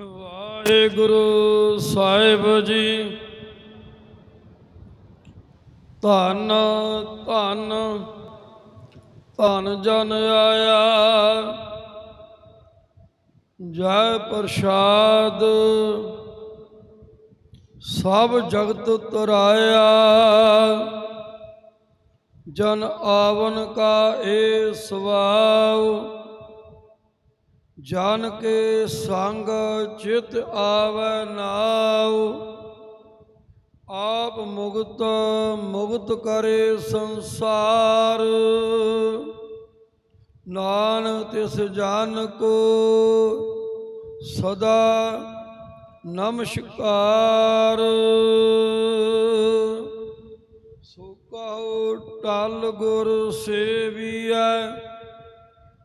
ਵਾਹਿਗੁਰੂ ਸਾਹਿਬ ਜੀ। ਧੰਨ ਧੰਨ ਧੰਨ ਜਨ ਆਇਆ। ਜੈ ਪ੍ਰਸਾਦ। ਸਭ ਜਗਤ ਤਰਾਇਆ। ਜਨ ਆਵਨ ਕਾ ਏ ਸਵਾਉ। ਜਨ ਕੇ ਸੰਗ ਚਿਤ ਆਵੈ ਨਾਉ, ਆਪ ਮੁਕਤ ਮੁਕਤ ਕਰੇ ਸੰਸਾਰ। ਨਾਨਕ ਤਿਸ ਜਨ ਕੋ ਸਦਾ ਨਮਸਕਾਰ। ਸੋ ਕਹੋ ਟਲ ਗੁਰ ਸੇਵੀਐ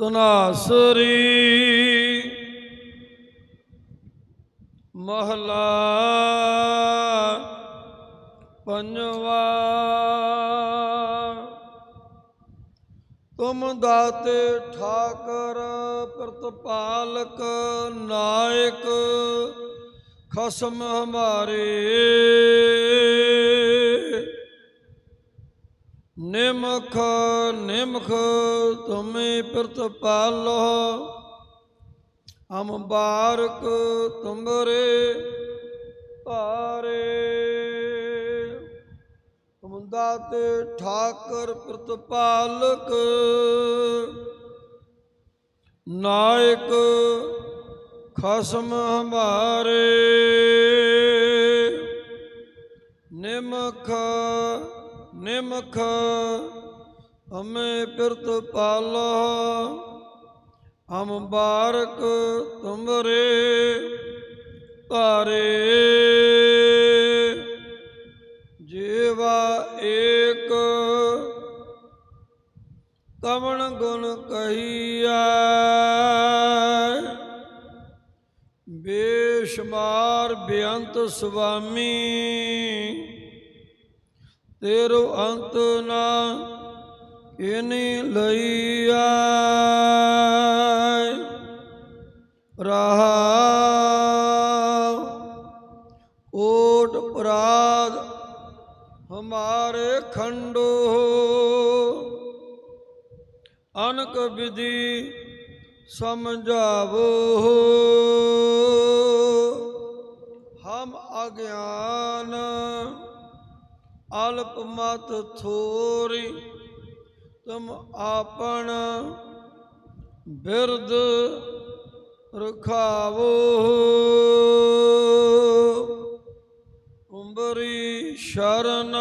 ਤਨਾਸਰੀ ਮਹਲਾ ਪੰਜਵਾ। ਤੁਮ ਦਾਤੇ ਠਾਕਰ ਪ੍ਰਤਪਾਲਕ ਨਾਇਕ ਖਸਮ ਹਮਾਰੇ। ਨਿਮਖ ਨਿਮਖ ਤੁਮੇ ਪ੍ਰਤਪਾਲੋ ਹਮ ਬਾਰਕ ਤੁਮਰੇ ਭਾਰੇ ਤੁਮ ਦਾਤੇ ਠਾਕਰ ਪ੍ਰਤਪਾਲਕ, ਨਾਇਕ ਖਸਮ ਹਮਾਰੇ ਨਿਮਖ ਨਿਮਖ ਹਮੇ ਪਿਰਤ ਪਾਲੋ, ਹਮ ਬਾਰਕ ਤੁਮਰੇ ਧਾਰੇ। ਜੀਵਾ ਏਕ ਕਵਣ ਗੁਣ ਕਹੀਆ ਬੇਸ਼ਮਾਰ ਬੇਅੰਤ ਸੁਆਮੀ ਤੇਰੋ ਅੰਤ ਨਾ ਇਨੀ ਲਈਐ ਰਹਾ ਓਟ ਪ੍ਰਾਦ ਹਮਾਰੇ ਖੰਡੋ। ਅਨਕ ਵਿਧੀ ਸਮਝਾਵੋ। ਹਮ ਅਗਿਆਨ ਅਲਪ ਮਤ ਥੋਰੀ ਤੁਮ ਆਪਣ ਬਿਰਦ ਰਖਾਵੋ। ਉੰਬਰੀ ਸ਼ਰਨ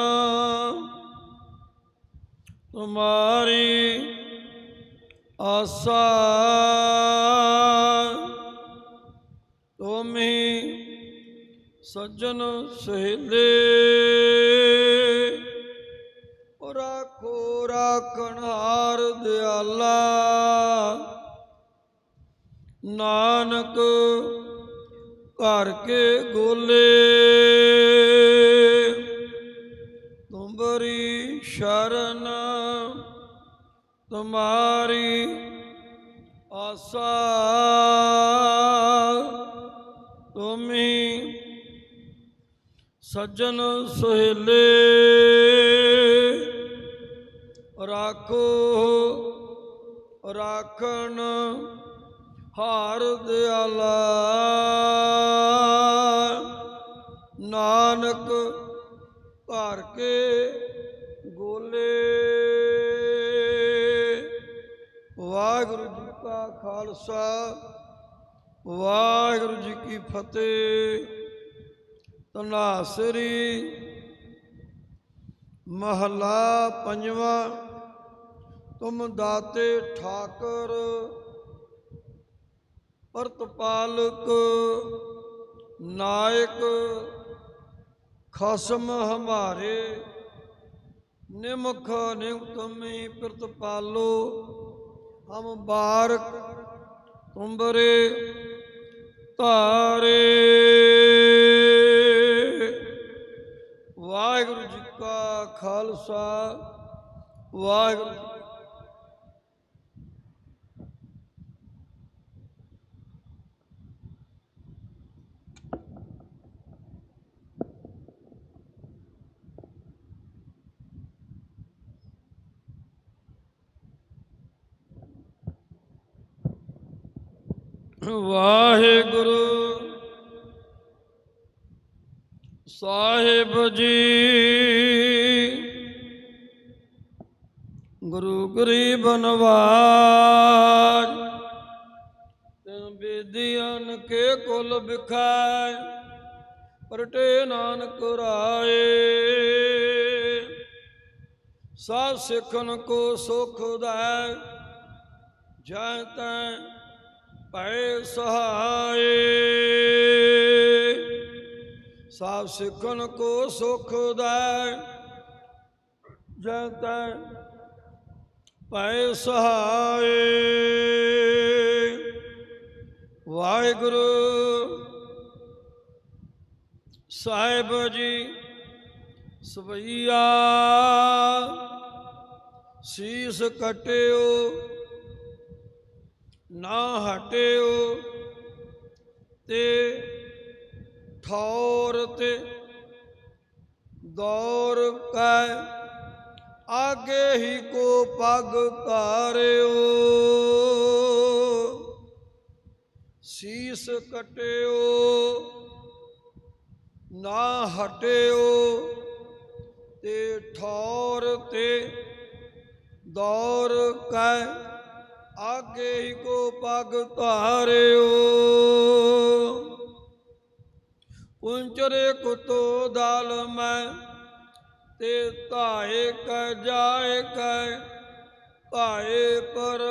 ਤੁਮਾਰੀ ਆਸਾ ਤੁਮੀ ਸੱਜਣ ਸਹੇਲੇ। ਰਾਖੋ ਦਿਆਲਾ। ਨਾਨਕ ਘਰ ਕੇ ਗੋਲੇ। ਤੁੰਬਰੀ ਸ਼ਰਨ ਤੁਮਾਰੀ ਆਸਾ। ਤੁਮੀ ਸੱਜਣ ਸੁਹੇਲੇ। ਰਾਖੋ ਰਾਖਣ ਹਾਰ ਦਿਆਲਾ। ਨਾਨਕ ਘਰ ਕੇ ਗੋਲੇ। ਵਾਹਿਗੁਰੂ ਜੀ ਕਾ ਖਾਲਸਾ, ਵਾਹਿਗੁਰੂ ਜੀ ਕੀ ਫਤਿਹ। ਤਨਾਸਰੀ ਮਹਲਾ ਪੰਜਵਾਂ ਤੁਮ ਦਾਤੇ ਠਾਕਰ ਪ੍ਰਤਪਾਲਕ ਨਾਇਕ, ਖਸਮ ਹਮਾਰੇ, ਨਿਮਖ ਨਿਮ ਤੁਮੀ ਪ੍ਰਤਪਾਲੋ ਹਮ ਬਾਰਕ ਤੁੰਬਰੇ ਧਾਰੇ। ਵਾਹਿਗੁਰੂ ਜੀ ਕਾ ਖਾਲਸਾ, ਵਾਹਿਗੁਰੂ ਵਾਹਿਗੁਰੂ। ਸਾਹਿਬ ਜੀ, ਗੁਰੂ ਗਰੀਬ ਨਵਾਜ, ਤਿਨ ਬੇਦੀਨ ਕੇ ਕੁਲ ਬਿਖਾਇ ਪਰਟੇ ਨਾਨਕ ਰਾਏ। ਸਭ ਸਿੱਖਨ ਕੋ ਸੁਖ ਦੈ ਜੈ ਤੈ ਭੈ ਸਹਾਏ। ਸਭ ਸਿੱਖਨ ਕੋ ਸੁਖ ਦੈ, ਜੈ ਤੈ ਭੈ ਸਹਾਏ। ਵਾਹਿਗੁਰੂ ਸਾਹਿਬ ਜੀ, ਸਵਈਆ, ਸੀਸ ਕਟਿਓ। ਨਾ ਹਟਿਓ ਤੇ ਠੌਰ ਤੇ ਦੌਰ ਕੈ, ਆਗੇ ਹੀ ਕੋ ਪਗ ਧਾਰਿਓ। ਸੀਸ ਕਟਿਓ, ਨਾ ਹਟਿਓ ਤੇ ਠੌਰ ਤੇ ਦੌਰ ਕੈ ਆਗੇ ਹੀ ਕੋ ਪਗ ਧਾਰਿਓ। ਪੁੰਚਰੇ ਕੁਤੋ ਦਾਲ ਮੈਂ, ਤੇ ਧਾਏ ਕੈ ਜਾਏ ਕੈ ਭਾਏ ਪਰ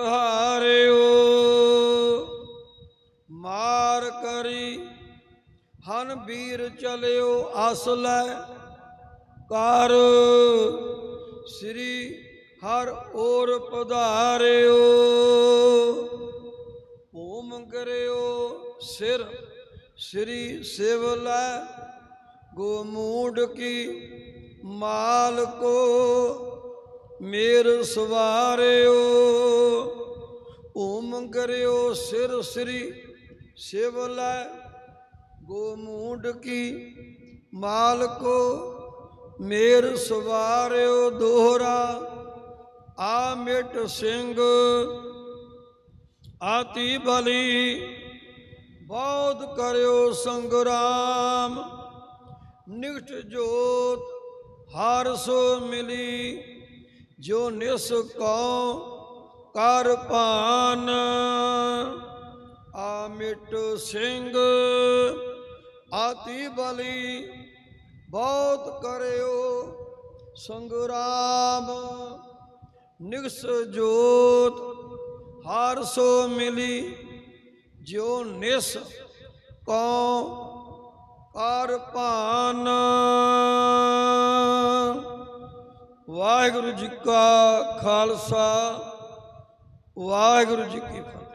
ਮਾਰ ਕਰੀ, ਹਨ ਵੀਰ ਚਲਿਓ ਅਸਲੈ ਕਰ ਸ੍ਰੀ ਹਰ ਔਰ ਪਧਾਰਿਓ ਓਮ ਕਰਿਓ ਸਿਰ, ਸ੍ਰੀ ਸਿਵਲੈ ਗੋਮੂਡ ਕੀ ਮਾਲ ਕੋ ਮੇਰ ਸਵਾਰਿਓ ਓਮ ਕਰਿਓ ਸਿਰ, ਸ੍ਰੀ ਸਿਵਲੈ ਗੋਮੂਡ ਕੀ ਮਾਲ ਕੋ ਮੇਰ ਸਵਾਰਿਓ ਦੋਹਰਾ ਆ ਮਿਟ ਸਿੰਘ, ਆਤੀ ਬਲੀ, ਬੌਧ ਕਰਿਓ ਸੰਗਰਾਮ। ਨਿਕਟ ਜੋਤ ਹਰ ਸੋ ਮਿਲੀ, ਜੋ ਨਿਸ ਕਉ ਕਰ ਭਾਨ। ਆ ਮਿਟ ਸਿੰਘ, ਆਤੀ ਬਲੀ ਬਹੁਤ ਕਰਿਓ ਸੰਗਰਾਮ। ਨਿਗਸ ਜੋਤ, ਹਰ ਸੋ ਮਿਲੀ ਜੋ ਨਿਸ ਕਉ ਕਰ ਭਾਨ। ਵਾਹਿਗੁਰੂ ਜੀ ਕਾ ਖਾਲਸਾ, ਵਾਹਿਗੁਰੂ ਜੀ ਕੀ ਫਤਿਹ।